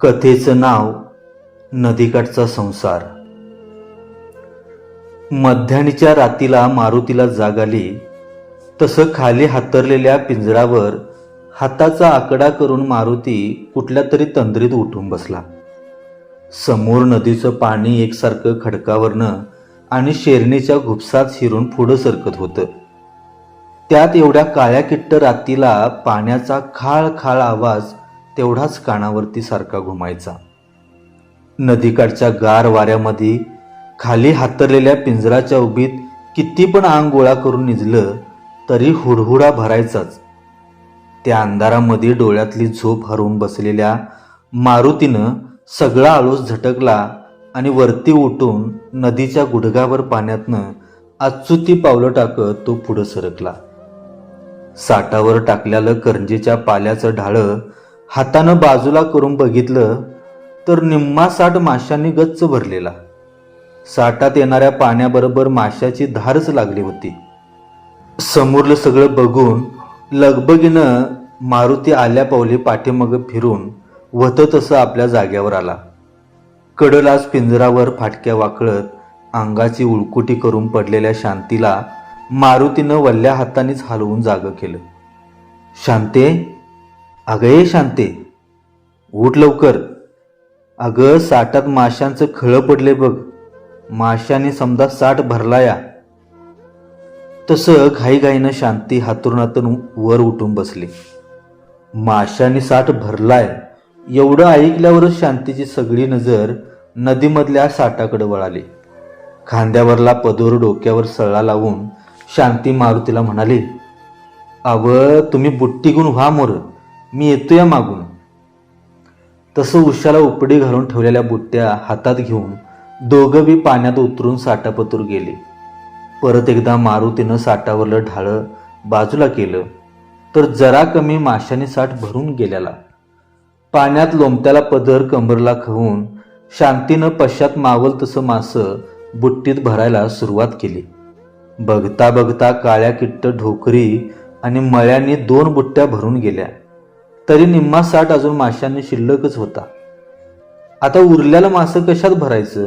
कथेचं नाव नदीकाठचा संसार. मध्यानीच्या रातीला मारुतीला जाग आली. तसं खाली हातरलेल्या पिंजरावर हाताचा आकडा करून मारुती कुठल्या तरी तंद्रीत उठून बसला. समोर नदीचं पाणी एकसारखं खडकावरनं आणि शेरणीच्या घुपसात शिरून पुढं सरकत होतं. त्यात एवढ्या काळ्या किट्ट रातीला पाण्याचा खाळ खाळ आवाज तेवढाच कानावरती सारखा घुमायचा. नदीकाठच्या गार वाऱ्यामध्ये खाली हातरलेल्या पिंजराच्या उभीत किती पण आंग गोळा करून निजलं तरी हुडहुडा भरायचाच. त्या अंधारामध्ये डोळ्यातली झोप हरवून बसलेल्या मारुतीनं सगळा आळूस झटकला आणि वरती उठून नदीच्या गुडघावर पाण्यातनं अचुती पावलं टाकत तो पुढं सरकला. साठावर टाकलेलं करंजीच्या पाल्याचं ढाळं हातानं बाजूला करून बघितलं तर निम्मा साठ माशांनी गच्च भरलेला. साठात येणाऱ्या पाण्याबरोबर माशाची धारच लागली होती. समोरलं सगळं बघून लगबगीनं मारुती आल्या पावली पाठीमग फिरून वत तसं आपल्या जाग्यावर आला. कडलाच पिंजरावर फाटक्या वाकळत अंगाची उळकुटी करून पडलेल्या शांतीला मारुतीनं वल्ल्या हातानेच हलवून जागं केलं. शांते अगं ये शांते. उठ लवकर. अगं साठात माशांचं खळं पडले बघ. माशाने समजा साठ भरला या. तसं घाईघाईनं शांती हातुरणातून वर उठून बसली. माशाने साठ भरलाय. एवढं ऐकल्यावरच शांतीची सगळी नजर नदीमधल्या साठाकडे वळाली. खांद्यावरला पदोर डोक्यावर सळा लावून शांती मारुतीला म्हणाली अव तुम्ही बुट्टी घेऊन व्हा मोर. मी येतो या मागून. तसं उशाला उपडी घालून ठेवलेल्या बुट्ट्या हातात घेऊन दोघं बी पाण्यात उतरून साठापतूर गेले. परत एकदा मारुतीनं साठावरलं ढाळं बाजूला केलं तर जरा कमी माशाने साठ भरून गेल्याला. पाण्यात लोमत्याला पदर कंबरला खवून शांतीनं पश्चात मावल तसं मासं बुट्टीत भरायला सुरुवात केली. बघता बघता काळ्या किट्ट ढोकरी आणि मळ्यांनी दोन बुट्ट्या भरून गेल्या. तरी निम्मा साठ अजून माशांनी शिल्लकच होता. आता उरल्याला मासं कशात भरायचं?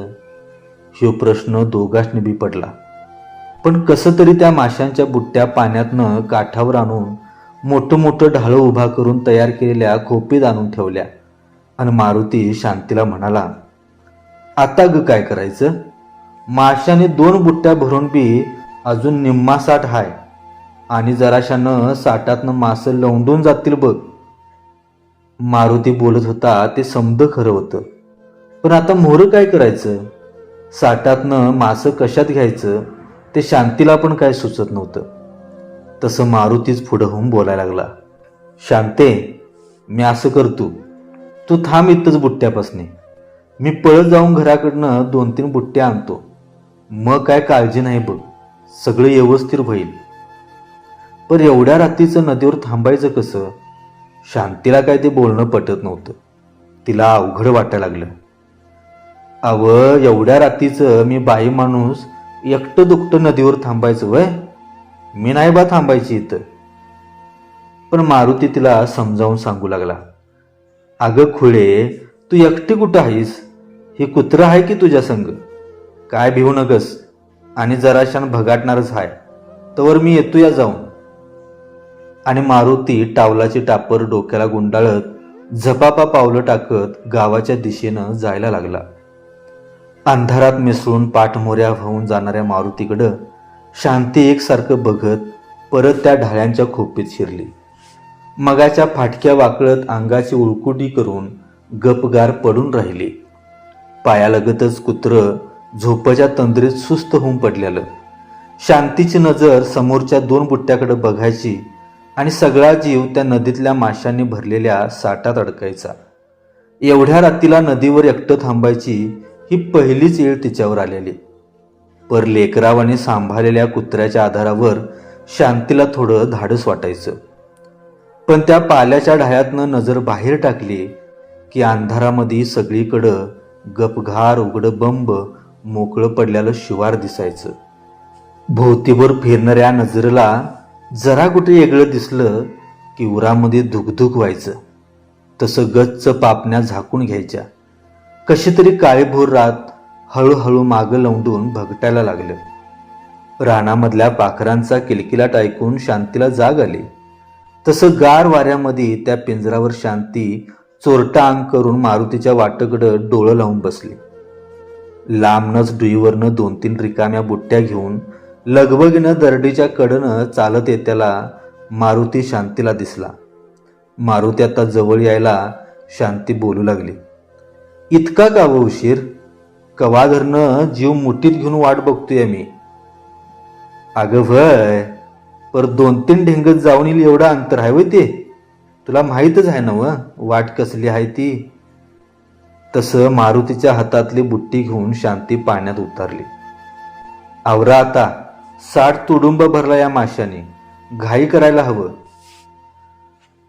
ह्यो प्रश्न दोघांनी बी पडला. पण कसं तरी त्या माशांच्या बुट्ट्या पाण्यातनं काठावर आणून मोठं मोठं ढाळं उभा करून तयार केलेल्या खोपीत आणून ठेवल्या. आणि मारुती शांतीला म्हणाला आता ग काय करायचं? माशाने दोन बुट्ट्या भरून बी अजून निम्मा साठ हाय. आणि जराशानं साठातनं मासं लवंडून जातील बघ. मारुती बोलत होता ते समद खरं होतं. पण आता मोहरं काय करायचं? साठातनं मासं कशात घ्यायचं? ते शांतीला पण काय सुचत नव्हतं. तसं मारुतीच पुढं होऊन बोलायला लागला. शांते मी असं करतो. तू थांब इथंच बुट्ट्यापासने. मी पळत जाऊन घराकडनं दोन तीन बुट्ट्या आणतो. मग काय काळजी नाही बघ. सगळं व्यवस्थित होईल. पण एवढ्या रात्रीचं नदीवर थांबायचं कसं? शांतीला काय ते बोलणं पटत नव्हतं. तिला अवघड वाटायला लागलं. अव एवढ्या रात्रीचं मी बाई माणूस एकटं दुकटं नदीवर थांबायचं वय मी नाही बा थांबायची इथं. पण मारुती तिला समजावून सांगू लागला. अगं खुळे तू एकटी कुठं आहेस? हे कुत्रं आहे की तुझ्या संग? काय भिवू नकस आणि जराशान भगाटणारच आहे तवर मी येतो या जाऊन. आणि मारुती टावलाची टापर डोक्याला गुंडाळत झपापा पावलं टाकत गावाच्या दिशेनं जायला लागला. अंधारात मिसळून पाठमोऱ्या होऊन जाणाऱ्या मारुतीकडं शांती एकसारखं बघत परत त्या ढाळ्यांच्या खोपीत शिरली. मगाच्या फाटक्या वाकळत अंगाची उळकुटी करून गपगार पडून राहिली. पायालगतच कुत्र झोपच्या तंद्रीत सुस्त होऊन पडलेलं. शांतीची नजर समोरच्या दोन बुट्ट्याकडे बघायची आणि सगळा जीव त्या नदीतल्या माशांनी भरलेल्या साठात अडकायचा. एवढ्या रात्रीला नदीवर एकटं थांबायची ही पहिलीच येळ तिच्यावर आलेली. पर लेकरावाने सांभाळलेल्या कुत्र्याच्या आधारावर शांतीला थोडं धाडस वाटायचं. पण त्या पाल्याच्या ढायातनं नजर बाहेर टाकली की अंधारामध्ये सगळीकडं गपघार उघडं बंब मोकळं पडलेलं शिवार दिसायचं. भोवतीवर फिरणाऱ्या नजरेला जरा कुठे वेगळं दिसलं की उरामध्ये धुकधुक व्हायचं. तसं गच्च पापण्या झाकून घ्यायच्या. कशी तरी काळीभोर रात हळूहळू मागं लवडून भगटायला लागलं. रानामधल्या पाखरांचा किलकिलाट ऐकून शांतीला जाग आली. तसं गार वाऱ्यामध्ये त्या पिंजरावर शांती चोरटा अंग करून मारुतीच्या वाटेकडं डोळं लावून बसली. लांबनच डुईवरनं दोन तीन रिकाम्या बुट्ट्या घेऊन लगबगीनं दरडीच्या कडनं चालत येत्याला मारुती शांतीला दिसला. मारुती आता जवळ यायला शांती बोलू लागली. इतका का व उशीर? कवा धरणं जीव मुठीत घेऊन वाट बघतोय मी. अगं भय पर दोन तीन ढेंगत जाऊन येईल एवढं अंतर आहे वय ते. तुला माहीतच आहे ना व वाट कसली आहे ती. तसं मारुतीच्या हातातली बुट्टी घेऊन शांती पाण्यात उतरली. आवरा आता. साठ तुडुंब भरला या माशाने घाई करायला हवं.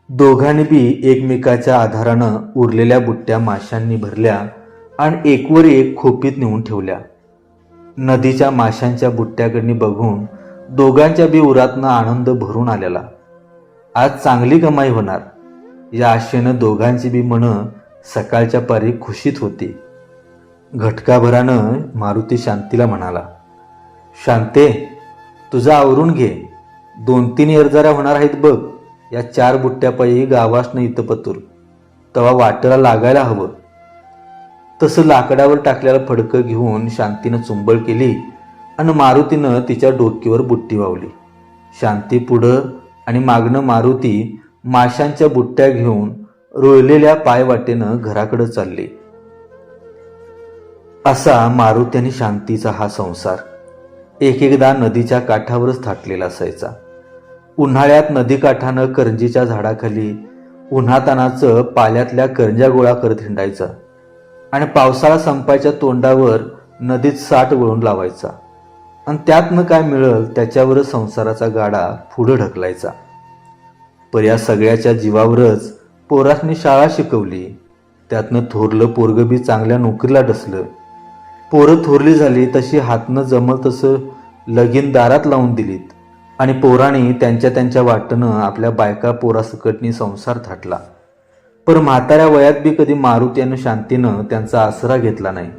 दोघांनी बी एकमेकाच्या आधारानं उरलेल्या बुट्ट्या माशांनी भरल्या आणि एकवर एक खोपीत नेऊन ठेवल्या. नदीच्या माशांच्या बुट्ट्याकडनी बघून दोघांच्या बी उरातनं आनंद भरून आलेला. आज चांगली कमाई होणार. या आशेनं दोघांची बी मनं सकाळच्या पारी खुशीत होती. घटकाभरानं मारुती शांतीला म्हणाला शांते तुझं आवरून घे. दोन तीन एरजाऱ्या होणार आहेत बघ. या चार बुट्ट्यापायी गावासनं इथं पतूर. तवा वाटेला लागायला हवं. तसं लाकडावर टाकलेलं फडकं घेऊन शांतीनं चुंबळ केली आणि मारुतीनं तिच्या डोकीवर बुट्टी वावली. शांती पुढं आणि मागणं मारुती माशांच्या बुट्ट्या घेऊन रोळलेल्या पायवाटेनं घराकडं चालली. असा मारुती आणि शांतीचा हा संसार. एक एकदा नदीच्या काठावरच थाटलेला असायचा. उन्हाळ्यात नदीकाठानं करंजीच्या झाडाखाली उन्हातानाचं पाल्यातल्या करंजा गोळा करत हिंडायचा आणि पावसाळा संपायच्या तोंडावर नदीत साठ वळून लावायचा. आणि त्यातनं काय मिळेल त्याच्यावरच संसाराचा गाडा पुढं ढकलायचा. पर या सगळ्याच्या जीवावरच पोरासनी शाळा शिकवली. त्यातनं थोरलं पोरगं बी चांगल्या नोकरीला डसलं. पोरं थोरली झाली तशी हातनं जमल तसं लगीन दारात लावून दिलीत. आणि पोराने त्यांच्या त्यांच्या वाटनं आपल्या बायका पोरासकटनी संसार थाटला. पर म्हाताऱ्या वयात बी कधी मारुती आणि शांतीनं त्यांचा आसरा घेतला नाही.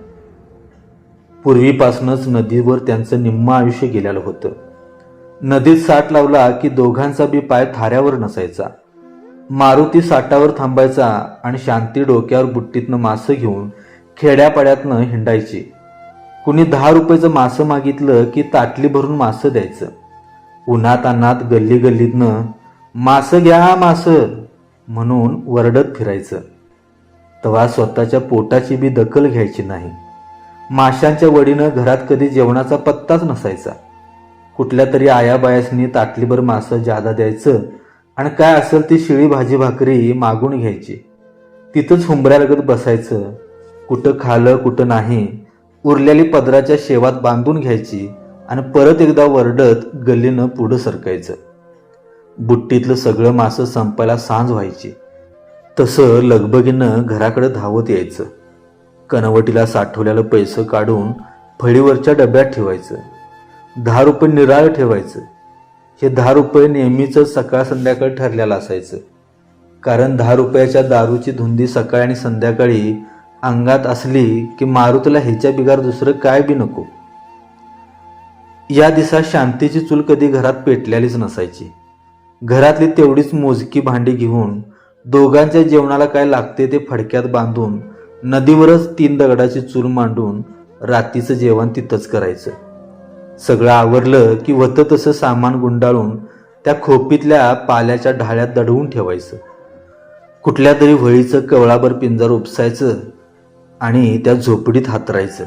पूर्वीपासूनच नदीवर त्यांचं निम्म आयुष्य गेलेलं होतं. नदीत साठ लावला की दोघांचा बी पाय थाऱ्यावर नसायचा. मारुती साठावर थांबायचा आणि शांती डोक्यावर बुट्टीतनं मासं घेऊन खेड्यापाड्यातनं हिंडायची. कुणी दहा रुपयाचं मासं मागितलं की ताटली भरून मासं द्यायचं. उन्हात अन्नात गल्ली गल्लीतनं मासं घ्या मासं म्हणून वरडत फिरायचं. तेव्हा स्वतःच्या पोटाची बी दखल घ्यायची नाही. माशांच्या वडीनं घरात कधी जेवणाचा पत्ताच नसायचा. कुठल्या तरी आयाबायासनी ताटलीभर मासं जादा द्यायचं आणि काय असेल ती शिळी भाजी भाकरी मागून घ्यायची. तिथंच हुंबऱ्यालगत बसायचं. कुठं खालं कुठं नाही उरलेली पदराच्या शेवात बांधून घ्यायची आणि परत एकदा वरडत गल्लीनं पुढं सरकायचं. बुट्टीतलं सगळं मासं संपायला सांज व्हायची. तसं लगबगीनं घराकडे धावत यायचं. कनवटीला साठवलेलं पैसं काढून फळीवरच्या डब्यात ठेवायचं. दहा रुपये निराळ ठेवायचं. हे दहा रुपये नेहमीच सकाळ संध्याकाळ ठरलेलं असायचं. कारण दहा रुपयाच्या दारूची धुंदी सकाळी आणि संध्याकाळी अंगात असली की मारुतीला हिच्या बिगार दुसरं काय बी नको. या दिवसात शांतीची चूल कधी घरात पेटलेलीच नसायची. घरातली तेवढीच मोजकी भांडी घेऊन दोघांच्या जेवणाला काय लागते ते फडक्यात बांधून नदीवरच तीन दगडाची चूल मांडून रात्रीचं जेवण तिथंच करायचं. सगळं आवरलं की होतं तसं सामान गुंडाळून त्या खोपीतल्या पाल्याच्या ढाळ्यात दडवून ठेवायचं. कुठल्या तरी व्हळीचं कवळाभर पिंजर उपसायचं आणि त्या झोपडीत हातरायचं.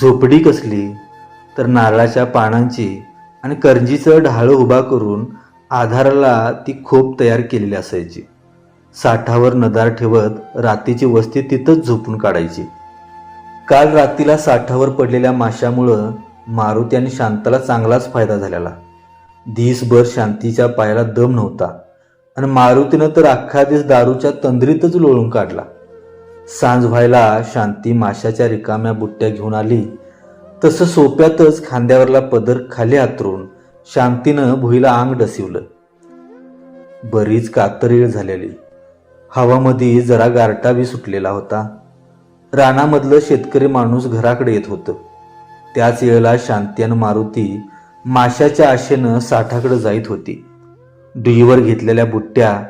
झोपडी कसली तर नारळाच्या पानांची आणि करंजीचं ढाळं उभा करून आधाराला ती खोप तयार केलेली असायची. साठावर नदार ठेवत रात्रीची वस्ती तिथंच झोपून काढायची. काल रात्रीला साठावर पडलेल्या माशामुळं मारुती आणि शांताला चांगलाच फायदा झालेला. दिसभर शांतीच्या पायाला दम नव्हता. आणि मारुतीनं तर अख्खा दिवस दारूच्या तंद्रीतच लोळून काढला. सांज व्हायला शांती माशाच्या रिकाम्या बुट्ट्या घेऊन आली. तसं सोप्यातच खांद्यावरला पदर खाली आतरून शांतीनं भुईला आंग डसिवलं. बरीच कातरीळ झालेली. हवामध्ये जरा गारटावी सुटलेला होता. रानामधलं शेतकरी माणूस घराकडे येत होतं. त्याच वेळेला शांती आणि मारुती माशाच्या आशेनं साठाकडे जाईत होती. डुईवर घेतलेल्या बुट्ट्या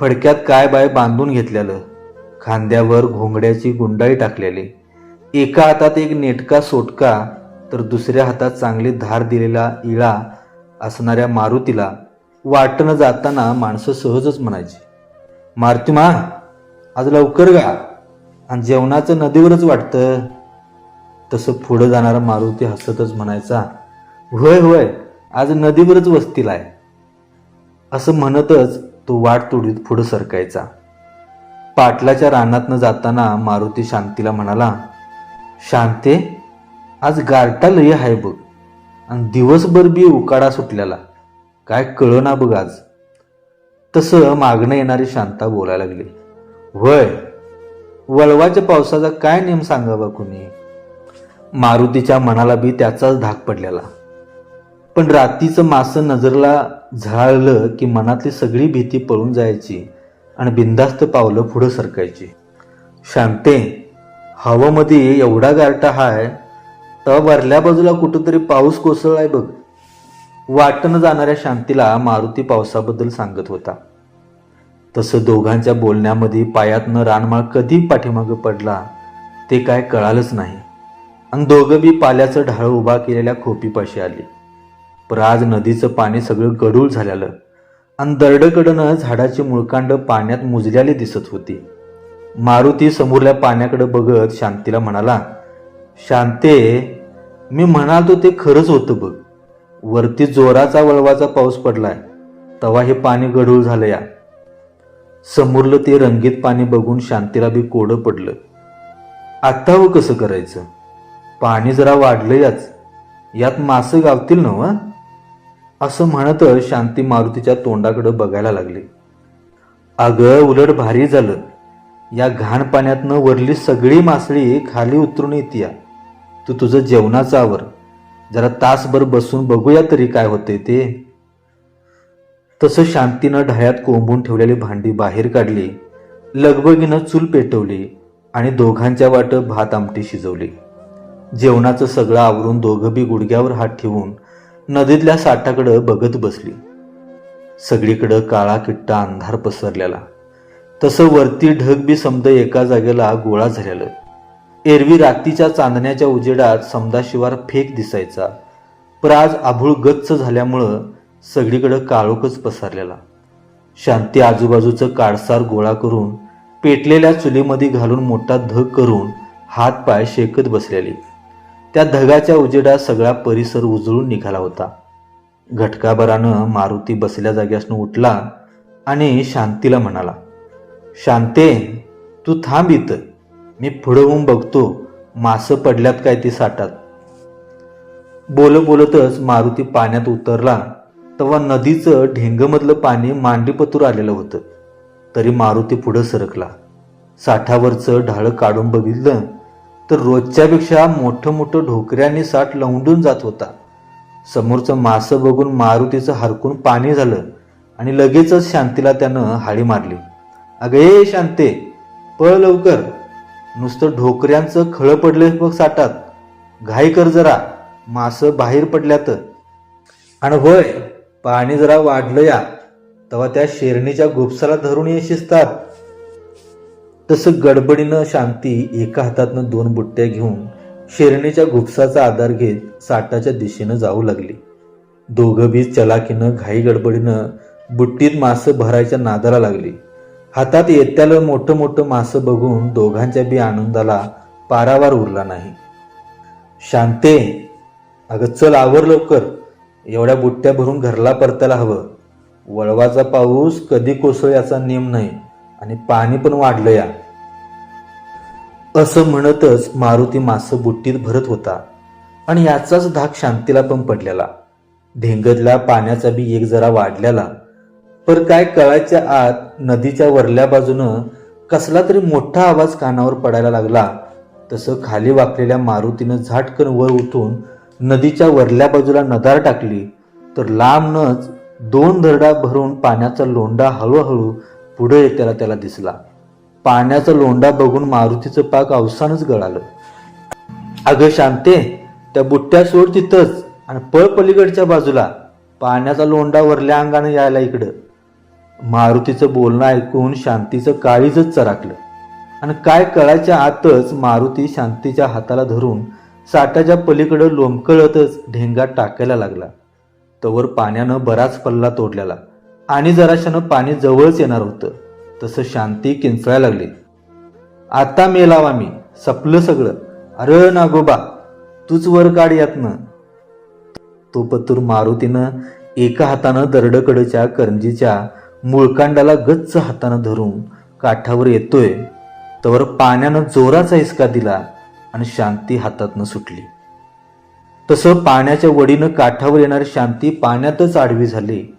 फडक्यात काय बाय बांधून घेतलेलं? खांद्यावर घोंगड्याची गुंडाई टाकलेली. एका हातात एक नेटका सोटका तर दुसऱ्या हातात चांगली धार दिलेला इळा असणाऱ्या मारुतीला वाटणं जाताना माणसं सहजच म्हणायची. मारुती मा आज लवकर गा. आणि जेवणाचं नदीवरच वाटतं. तसं पुढं जाणारा मारुती हसतच म्हणायचा होय होय आज नदीवरच वस्तीला आहे असं म्हणतच तो वाट तोडीत पुढं सरकायचा. पाटलाच्या रानातनं जाताना मारुती शांतीला म्हणाला शांते आज गारटा लय आहे बघ आणि दिवसभर बी उकाडा सुटलेला. काय कळना बघ आज. तसं मागणं येणारी शांता बोलायला लागली वय वळवाच्या पावसाचा काय नेम सांगावा कुणी? मारुतीच्या मनाला बी त्याचाच धाक पडलेला. पण रात्रीचं मासं नजरला झाळलं की मनातली सगळी भीती पळून जायची. आणि बिंदास्त पावलं पुढं सरकायची. शांते हवामध्ये एवढा गारटा हाय तेव्हा वरल्या बाजूला कुठंतरी पाऊस कोसळलाय बघ. वाटणं जाणाऱ्या शांतीला मारुती पावसाबद्दल सांगत होता. तसं दोघांच्या बोलण्यामध्ये पायातनं रानमाळ कधी पाठीमागं पडला ते काय कळालंच नाही. आणि दोघं बी पाल्याचं ढाळ उभा केलेल्या खोपीपाशी आली. पर आज नदीचं पाणी सगळं गडूळ झालेलं आणि दरडकडनं झाडाची मुळकांड पाण्यात मुजल्याली दिसत होती. मारुती समोरल्या पाण्याकडे बघत शांतीला म्हणाला शांते मी म्हणालो ते खरंच होतं बघ. वरती जोराचा वळवाचा पाऊस पडलाय. तवा हे पाणी गढूळ झालं या. समोरलं ते रंगीत पाणी बघून शांतीला बी कोडं पडलं. आत्ता व कसं करायचं? पाणी जरा वाढलं याच. यात मासं गावतील ना असं म्हणतच शांती मारुतीच्या तोंडाकडं बघायला लागली. अगं उलट भारी झालं. या घाण पाण्यातनं वरली सगळी मासळी खाली उतरून येते तू तुझं जेवणाचं आवर. जरा तासभर बसून बघूया तरी काय होते ते. तसं शांतीनं ढाळ्यात कोंबून ठेवलेली भांडी बाहेर काढली. लगबगीनं चूल पेटवली आणि दोघांच्या वाट भात आमटी शिजवली. जेवणाचं सगळं आवरून दोघं बी गुडघ्यावर हात ठेवून नदीतल्या साठाकडं बघत बसली. सगळीकडं काळा किट्टा अंधार पसरलेला. तसं वरती ढग बी समद एका जागेला गोळा झालेलं. एरवी रात्रीच्या चांदण्याच्या उजेडात समदाशिवार फेक दिसायचा. पर आज आभूळ गच्च झाल्यामुळं सगळीकडं काळोखच पसरलेला. शांती आजूबाजूचं काळसार गोळा करून पेटलेल्या चुलीमध्ये घालून मोठा धग करून हात पाय शेकत बसलेली. त्या धगाच्या उजेडात सगळा परिसर उजळून निघाला होता. घटकाभरानं मारुती बसल्या जाग्यासनं उठला आणि शांतीला म्हणाला शांते तू थांब इथं. मी पुढं होऊन बघतो मासं पडल्यात काय ती साठात. बोल बोलतच मारुती पाण्यात उतरला तेव्हा नदीचं ढेंगमधलं पाणी मांडीपतूर आलेलं होतं. तरी मारुती पुढं सरकला. साठावरचं ढाळं काढून बघितलं तर रोजच्यापेक्षा मोठं मोठं ढोकऱ्यांनी साठ लवंडून जात होता. समोरचं मासं बघून मारुतीचं हरकून पाणी झालं आणि लगेचच शांतीला त्यानं हाडी मारली. अगं ए शांते पळ लवकर. नुसतं ढोकऱ्यांचं खळं पडलं बघ साठात. घाई कर जरा मासं बाहेर पडल्यात. आणि होय पाणी जरा वाढलं या. तेव्हा त्या शेरणीच्या गुपसाला धरून ये शिस्तात. तसं गडबडीनं शांती एका हातातनं दोन बुट्ट्या घेऊन शेरणीच्या घुपसाचा आधार घेत साठाच्या दिशेनं जाऊ लागली. दोघं बी चलाकीनं घाई गडबडीनं बुट्टीत मासं भरायच्या नादाला लागली. हातात येत्याला मोठं मोठं मासं बघून दोघांच्या बी आनंदाला पारावार उरला नाही. शांते अगं चल आवर लवकर. एवढ्या बुट्ट्या भरून घरला परतायला हवं. वळवाचा पाऊस कधी कोसळ याचा नियम नाही. आणि पाणी पण वाढलं या. असं म्हणतच मारुती मासं बुट्टीत भरत होता आणि याचाच धाक शांतीला पण पडलेला. ढेंगदला पाण्याचा बी एक जरा वाढलेला. पर काय कळायच्या आत नदीच्या वरल्या बाजूनं कसला तरी मोठा आवाज कानावर पडायला लागला. तसं खाली वाकलेल्या मारुतीनं झाटकन वर उठून नदीच्या वरल्या बाजूला नदार टाकली. तर लांबनच दोन दरडा भरून पाण्याचा लोंढा हळूहळू पुढे येताना त्याला दिसला. पाण्याचा लोंडा बघून मारुतीचं पाक अवसानच गळालं. अगं शांते त्या बुट्ट्या सोड तिथंच आणि पळ पलीकडच्या बाजूला. पाण्याचा लोंडा वरल्या अंगानं यायला इकडं. मारुतीचं बोलणं ऐकून शांतीचं काळीजच चराकलं. आणि काय कळायच्या आतच मारुती शांतीच्या हाताला धरून साठाच्या पलीकडं लोंबकळतच ढेंगात टाकायला लागला. तवर पाण्यानं बराच पल्ला तोडलेला. आणि जराशानं पाणी जवळच येणार होतं. तसं शांती किंचळायला लागली. आता मेलावा मी सपलं सगळं. अरे नागोबा तूच वर काढ यातनं. तो पतूर मारुतीनं एका हातानं दरडकडच्या करंजीच्या मुळकांडाला गच्च हातानं धरून काठावर येतोय. तवर पाण्यानं जोराचा हिसका दिला आणि शांती हातातनं सुटली. तसं पाण्याच्या वडीनं काठावर येणारी शांती पाण्यातच आडवी झाली.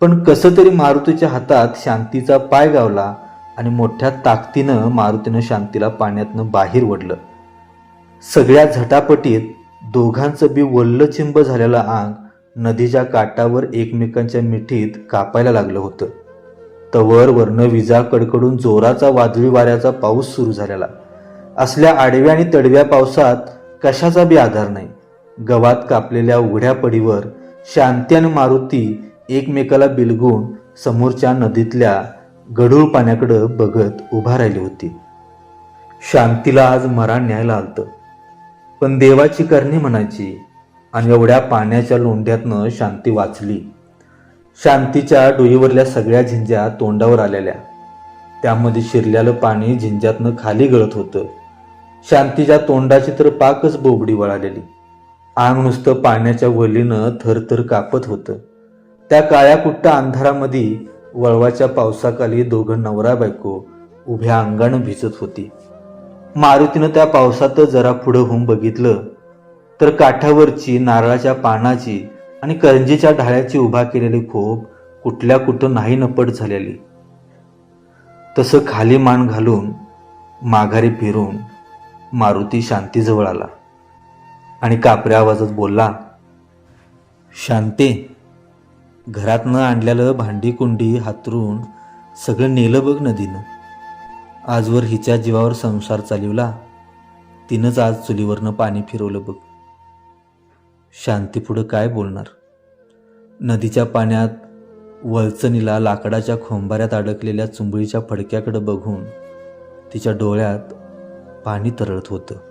पण कसं तरी मारुतीच्या हातात शांतीचा पाय गावला आणि मोठ्या ताकदीनं मारुतीनं शांतीला पाण्यातनं बाहेर ओढलं. सगळ्या झटापटीत दोघांचं बी वल्लचिंब झालेलं आंग नदीच्या काठावर एकमेकांच्या मिठीत कापायला लागलं होतं. तवर वर्ण विजा कडकडून जोराचा वादळी वाऱ्याचा पाऊस सुरू झालेला. असल्या आडव्या आणि तडव्या पावसात कशाचा बी आधार नाही. गवात कापलेल्या उघड्या पडीवर शांती आणि मारुती एकमेकाला बिलगून समोरच्या नदीतल्या गढूळ पाण्याकडं बघत उभा राहिली होती. शांतीला आज मरण न्यायला आलतं पण देवाची करणी म्हणायची आणि एवढ्या पाण्याच्या लोंढ्यातनं शांती वाचली. शांतीच्या डोईवरल्या सगळ्या झिंज्या तोंडावर आलेल्या. त्यामध्ये शिरलेलं पाणी झिंज्यातनं खाली गळत होतं. शांतीच्या तोंडाची तर पाकच बोबडी वळालेली. आंग नुसतं पाण्याच्या वलीनं थरथर कापत होतं. त्या काळ्या कुट्टा अंधारामध्ये वळवाच्या पावसाखाली दोघं नवरा बायको उभ्या अंगानं भिजत होती. मारुतीनं त्या पावसात जरा पुढं होऊन बघितलं तर काठावरची नारळाच्या पानाची आणि करंजीच्या ढाळ्याची उभा केलेली खोप कुठल्या कुठं नाही नपट झालेली. तसं खाली मान घालून माघारी फिरून मारुती शांतीजवळ आला आणि कापऱ्या आवाजात बोलला शांती. घरातनं आणलेलं भांडी कुंडी हातरून सगळं नेलं बघ नदीनं. आजवर हिच्या जीवावर संसार चालिवला तिनंच आज चुलीवरनं पाणी फिरवलं बघ. शांतीपुढं काय बोलणार? नदीच्या पाण्यात वळचणीला लाकडाच्या खोंबाऱ्यात अडकलेल्या चुंबळीच्या फडक्याकडे बघून तिच्या डोळ्यात पाणी तरळत होतं.